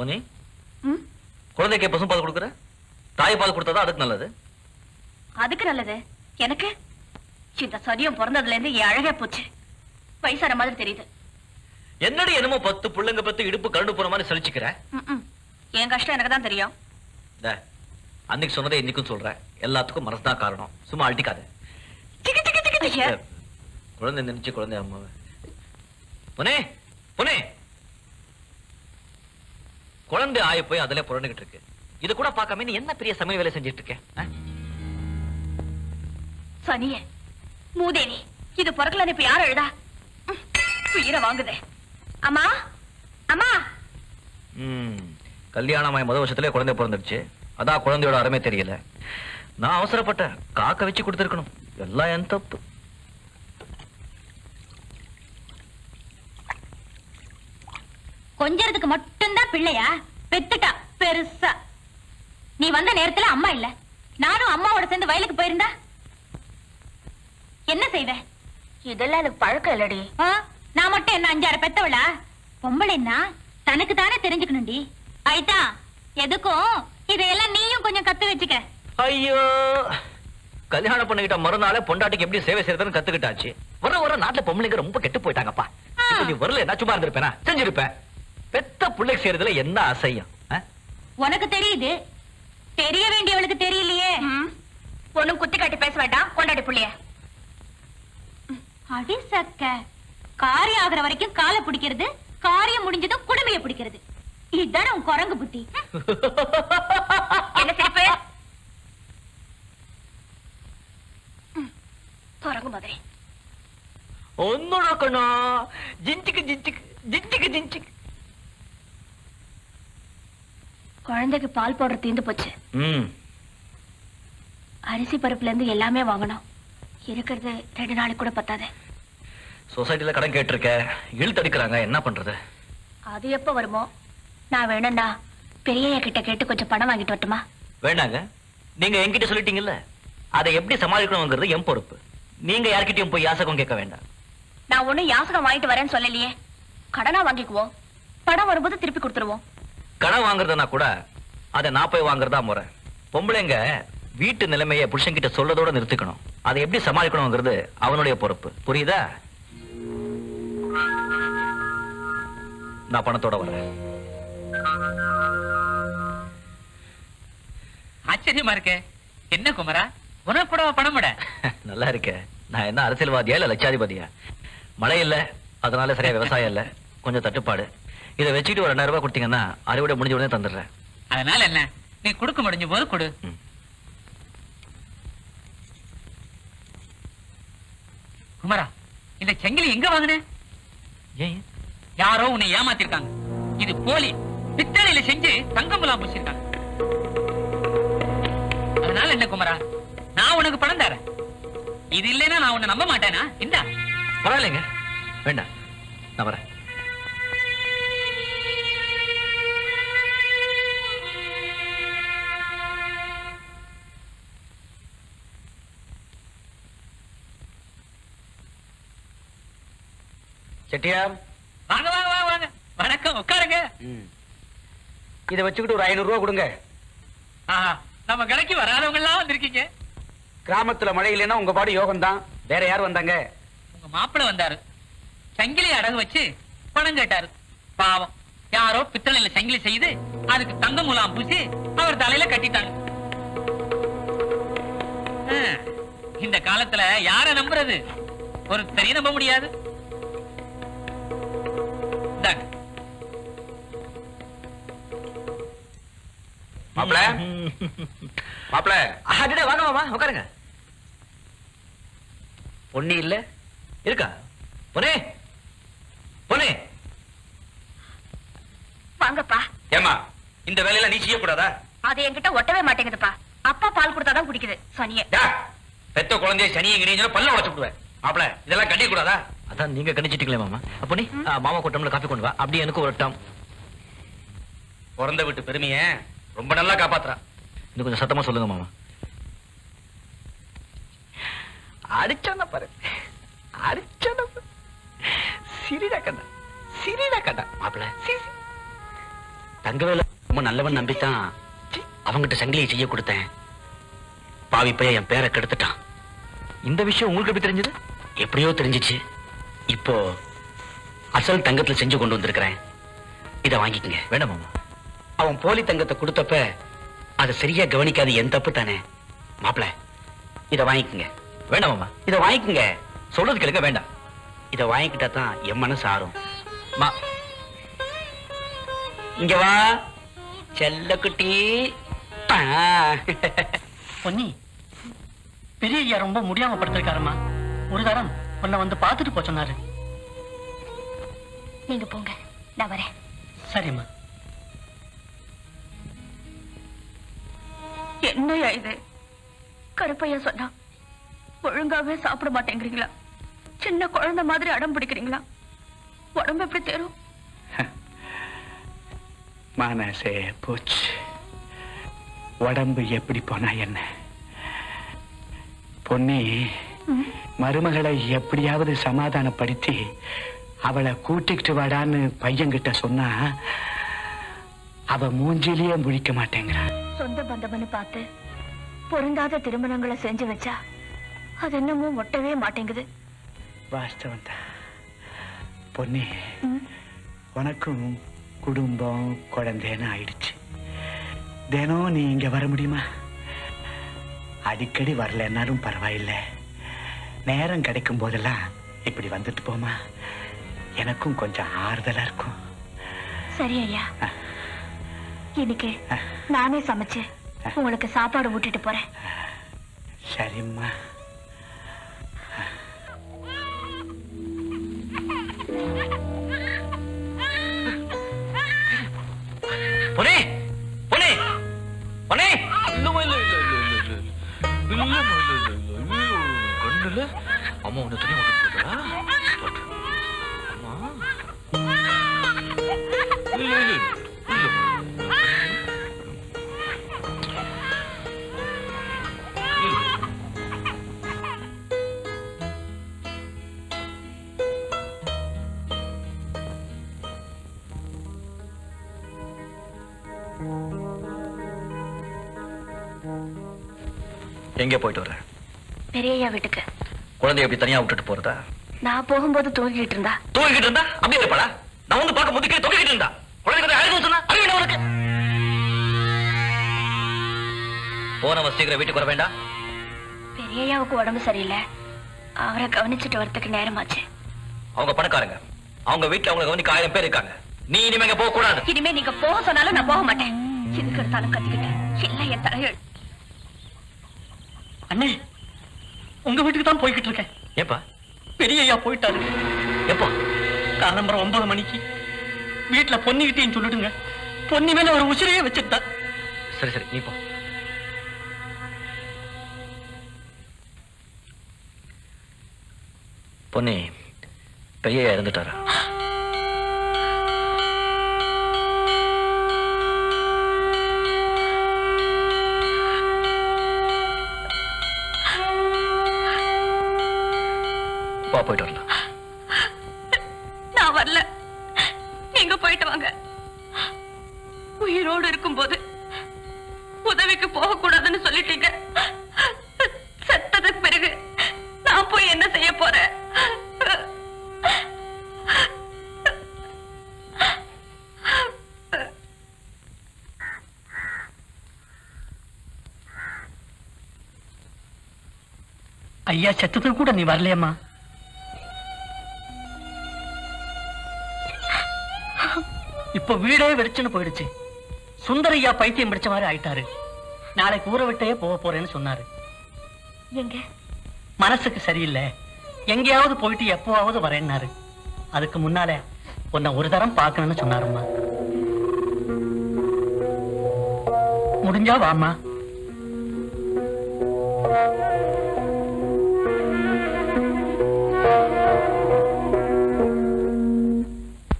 பொன்னி ம், குழந்தைக்கு பசும் பால் கொடுக்குற? தாய் பால் கொடுத்தா அதுக்கு நல்லது? அதுக்கு நல்லது. எனக்கு? இந்த சதியம் பிறந்ததுல இருந்து என் அழகே போச்சு. வயசான மாதிரி தெரியுது. என்னடி என்னமோ பத்து புள்ளைங்க பத்து இடுப்பு கரண்டு போற மாதிரி சலிச்சுக்கிற. என் கஷ்டம் எனக்கு தான் தெரியும். அன்னைக்கு சொன்னதை இன்னைக்கும் சொல்றேன். எல்லாத்துக்கும் மனசு தான் காரணம். சும்மா அழட்டிக்காத குழந்தை நினைச்சு குழந்தை அம்மாவை. பொனே பொனே குழந்தை ஆய போய் அதுல புரண்டுகிட்டு இருக்கு. இது கூட பார்க்காம நீ என்ன பெரிய சமையல் வேலை செஞ்சுட்டு இருக்க? சனியே மூதேவி இது பிறக்கலன்னு இப்ப யார் எழுதா உயிரை வாங்குதே. அம்மா அம்மா. கல்யாணமாய் முத வருஷத்துல குழந்தை பிறந்துடுச்சு. அதான் குழந்தையோட அருமை தெரியல. நான் அவசரப்பட்டேன். காக்க வச்சு கொடுத்துருக்கணும். எல்லாம் என் தப்பு. கொஞ்சறதுக்கு மட்டும்தான் பிள்ளையா? பெத்துட்டா பெருசா. நீ வந்த நேரத்துல அம்மா இல்ல. நானும் அம்மாவோட சேர்ந்து வயலுக்கு போயிருந்தா? என்ன செய்வ? இதெல்லாம் எனக்கு பழக்கம் இல்லடி. நான் மட்டும் என்ன அஞ்சாறு பெத்தவளா? பொம்பளைன்னா தனக்கு தானே தெரிஞ்சுக்கணும்டி. ஐட்டா எதுக்கும்? இதையெல்லாம் நீயும் கொஞ்சம் கத்து வச்சுக்க. ஐயோ! கல்யாணம் பண்ணிக்கிட்ட மறுநாளே பொண்டாட்டிக்கு எப்படி சேவை செய்யறதுன்னு கத்துக்கிட்டாச்சு. வர வர நாட்டுல பொம்பளைங்க ரொம்ப கெட்டு போயிட்டாங்கப்பா. நீ வரல என்ன சும்மா இருந்திருப்பேனா? செஞ்சிருப்பேன். பெத்த பிள்ளைக்கு செய்யறதுல என்ன அசையம்? உனக்கு தெரியுது. தெரிய வேண்டியவளுக்கு தெரியலையே. ஒண்ணும் குத்தி காட்டி பேச வேண்டாம். கொண்டாடி புள்ளைய. அடி சக்க காரியம் ஆகுற வரைக்கும் காலை பிடிக்கிறது காரியம் முடிஞ்சதும் குடுமைய பிடிக்கிறது. இதுதானே உன் குரங்கு புத்தி. என்ன சிரிப்பு? குரங்கு மாதிரி. ஒன்னோட கண்ணா ஜிஞ்சிக்கு ஜிஞ்சிக்கு ஜிஞ்சிக்கு ஜிஞ்சிக்கு. குழந்தைக்கு பால் போடுற தீந்து போச்சு. அரிசி பருப்புல இருந்து எல்லாமே வாங்கணும். இருக்கிறது ரெண்டு நாளைக்கு கூட பத்தாது. சொசைட்டில கடன் கேட்டிருக்க இழுத்தடிக்கிறாங்க என்ன பண்றது? அது எப்ப வருமோ? நான் வேணும்னா பெரியய்யா கிட்ட கேட்டு கொஞ்சம் பணம் வாங்கிட்டு வரட்டுமா? வேண்டாங்க. நீங்க என்கிட்ட சொல்லிட்டீங்கல்ல. அதை எப்படி சமாளிக்கணுங்கிறது என் பொறுப்பு. நீங்க யார்கிட்டயும் போய் யாசகம் கேட்க வேண்டாம். நான் ஒண்ணும் யாசகம் வாங்கிட்டு வரேன்னு சொல்லலையே. கடனா வாங்கிக்குவோம். பணம் வரும்போது திருப்பி கொடுத்துருவோம். கடன் வாங்குறதுனா கூட அதை நான் போய் வாங்குறதா முறை. பொம்பளைங்க வீட்டு நிலைமையை புருஷன்கிட்ட சொல்லதோட நிறுத்திக்கணும். அதை எப்படி சமாளிக்கணுங்கிறது அவனுடைய பொறுப்பு. புரியுதா? நான் பணத்தோட வரேன் ஆச்சரியமா இருக்கே. என்ன குமரா? உனக்கு கூட பணம் விட. நல்லா இருக்க. நான் என்ன அரசியல்வாதியா இல்ல லட்சாதிபதியா? மழை இல்ல அதனால சரியா விவசாயம் இல்ல. கொஞ்சம் தட்டுப்பாடு. இதை வச்சுக்கிட்டு ஒரு ரெண்டாயிரம் ரூபாய் கொடுத்தீங்கன்னா அறுவடை முடிஞ்ச உடனே தந்துடுறேன். அதனால என்ன? நீ கொடுக்க முடிஞ்ச போது கொடு. குமரா இந்த செங்கிலி எங்க வாங்கின? ஏன்? யாரோ உன்னை ஏமாத்திருக்காங்க. இது போலி. பித்தளையில செஞ்சு தங்கம் முலாம் பூசிருக்காங்க. அதனால என்ன குமரா? நான் உனக்கு பணம் தரேன். இது இல்லைன்னா நான் உன்னை நம்ப மாட்டேனா? இந்தா. பரவாயில்லைங்க. வேண்டாம். நான் வரேன். செட்டியார். வாங்க வாங்க வாங்க வாங்க. வணக்கம் உட்காருங்க. இதை வச்சுக்கிட்டு ஒரு ஐநூறு ரூபா கொடுங்க. நம்ம கடைக்கு வராதவங்க எல்லாம் வந்திருக்கீங்க. கிராமத்துல மழை இல்லைன்னா உங்க பாடு யோகம் தான் வேற யார் வந்தாங்க? உங்க மாப்பிள்ளை வந்தாரு. சங்கிலி அடகு வச்சு பணம் கேட்டாரு. பாவம். யாரோ பித்தளையில சங்கிலி செய்து அதுக்கு தங்க முலாம் பூசி அவர் தலையில கட்டிட்டாங்க இந்த காலத்துல யார நம்புறது? ஒரு தெரிய நம்ப முடியாது. மாப்பிள? மாப்பிள? அடடே, வாங்க மாமா உட்காருங்க. பொன்னி இல்ல? இருக்கா? பொனே பொனே வாங்கப்பா. ஏமா இந்த வேலையெல்லாம் நீ செய்யக்கூடாதா? அது என்கிட்ட ஒட்டவே மாட்டேங்குதுப்பா. அப்பா பால் கொடுத்தாதான் குடிக்குது சனியே. பெத்த குழந்தைய சனியை கிணிஞ்சா பல்ல உடச்சு விடுவேன் மாப்பிள இதெல்லாம் கண்டிக்க கூடாதா அதான் நீங்க கணிச்சிட்டீங்களே மாமா. அப்போ நீ மாமா கூட்டம்ல காப்பி கொண்டு வா. அப்படியே எனக்கு ஒரு டம். பிறந்த வீட்டு பெருமைய ரொம்ப நல்லா காப்பாத்துறா. இன்னும் கொஞ்சம் சத்தமா சொல்லுங்க மாமா. அடிச்சான பாரு. அடிச்சான. சிரிடா கண்ணா. சிரிடா கண்ணா. மாப்பிள சி, சி. தங்கவேல ரொம்ப நல்லவன் நம்பித்தான் அவங்கிட்ட சங்கிலியை செய்ய கொடுத்தேன். பாவி பையன் என் பேரை கெடுத்துட்டான். இந்த விஷயம் உங்களுக்கு எப்படி தெரிஞ்சது? எப்படியோ தெரிஞ்சிச்சு. இப்போ அசல் தங்கத்துல செஞ்சு கொண்டு வந்திருக்கிறேன். இத வாங்கிக்கங்க. வேண்டாம் மாமா. அவன் போலி தங்கத்தை கொடுத்தப்ப அதை சரியா கவனிக்காது என் தப்பு தானே. மாப்பிள இத வாங்கிக்கங்க. வேண்டாம் மாமா. இத வாங்கிக்கங்க. சொல்றது கேளுங்க வேண்டாம். இத வாங்கிக்கிட்டா தான் என் மனசு ஆறும். மா. இங்க வா. செல்லக்குட்டி. பொன்னி பெரிய ரொம்ப முடியாம படுத்திருக்காருமா ஒரு தரம் உன்னை வந்து பார்த்துட்டு போக சொன்னாரு. நீங்க போங்க. நான் வரேன். சரிம்மா. என்னையா இது? கருப்பையா சொன்னா ஒழுங்காவே சாப்பிட மாட்டேங்கிறீங்களா? சின்ன குழந்தை மாதிரி அடம் பிடிக்கிறீங்களா? உடம்பு எப்படி தேரும்? மனசே போச்சு. உடம்பு எப்படி போனா என்ன? பொன்னி மருமகளை எப்படியாவது சமாதானப்படுத்தி அவளை கூட்டிக்கிட்டு வாடான்னு பையன்கிட்ட சொன்னா அவ மூஞ்சிலேயே முழிக்க மாட்டேங்கிறான் சொந்த பந்தம்னு பார்த்து பொருந்தாத திருமணங்களை செஞ்சு வச்சா அது என்னமோ ஒட்டவே மாட்டேங்குது. வாஸ்தவம் தான் பொன்னி உனக்கும் குடும்பம் குழந்தைன்னு ஆயிடுச்சு. தினம் நீ இங்க வர முடியுமா? அடிக்கடி வரலன்னாலும் பரவாயில்லை. நேரம் கிடைக்கும் போதெல்லாம் இப்படி வந்துட்டு போமா. எனக்கும் கொஞ்சம் ஆறுதலா இருக்கும். சரி ஐயா. இன்னைக்கு நானே சமைச்சு உங்களுக்கு சாப்பாடு ஊட்டிட்டு போறேன். சரிம்மா. பொனே பொனே பொனே அம்மா உன்னை இல்ல எங்க போயிட்டு வர? பெரியய்யா வீட்டுக்கு. குழந்தைய எப்படி தனியா விட்டுட்டு போறதா? நான் போகும்போது தூங்கிட்டு இருந்தா. தூங்கிட்டு இருந்தா? அப்படியே இருப்பாளா நான் வந்து பார்க்க முதுக்கே தூங்கிட்டு இருந்தா. குழந்தைங்க அழுது சொன்னா அறிவு உனக்கு? போனவ சீக்கிரம் வீட்டுக்கு வர வேண்டாம். பெரியய்யாவுக்கு உடம்பு சரியில்லை. அவரை கவனிச்சுட்டு வரதுக்கு நேரமாச்சு. அவங்க பணக்காரங்க. அவங்க வீட்டுல அவங்க கவனிக்க ஆயிரம் பேர் இருக்காங்க. நீ இனிமே இங்க போக கூடாது. இனிமே நீங்க போக சொன்னாலும் நான் போக மாட்டேன். எதுக்கு எடுத்தாலும் கத்திக்கிட்டேன். இல்ல என் தலையெழு அண்ணே உங்க வீட்டுக்கு தான் போய்கிட்டு இருக்கேன். ஏப்பா பெரிய ஐயா போயிட்டாரு. எப்போ? காலம்பரம் ஒன்பது மணிக்கு. வீட்டுல பொன்னி கிட்டேன்னு சொல்லிடுங்க. பொன்னி மேல ஒரு உசிரையே வச்சிருந்தா சரி சரி நீ போ. பொன்னி பெரிய இறந்துட்டாரா? வா போயிட்டு வரலாம். நான் வரல. நீங்க போயிட்டு வாங்க. உயிரோடு இருக்கும்போது உதவிக்கு போக கூடாதுன்னு சொல்லிட்டீங்க. செத்ததுக்கு பிறகு நான் போய் என்ன செய்ய போறேன்? ஐயா செத்ததுக்கு கூட நீ வரலையம்மா. இப்ப வீடே வெடிச்சுன்னு போயிடுச்சு. சுந்தரையா பைத்தியம் பிடிச்ச மாதிரி ஆயிட்டாரு. நாளைக்கு ஊரை விட்டே போக போறேன்னு சொன்னாரு. எங்க? மனசுக்கு சரியில்லை. எங்கேயாவது போயிட்டு எப்போவாவது வரேன்னாரு. அதுக்கு முன்னாலே உன்னை ஒரு தரம் பார்க்கணும்னு சொன்னாரும்மா. முடிஞ்சா வாம்மா.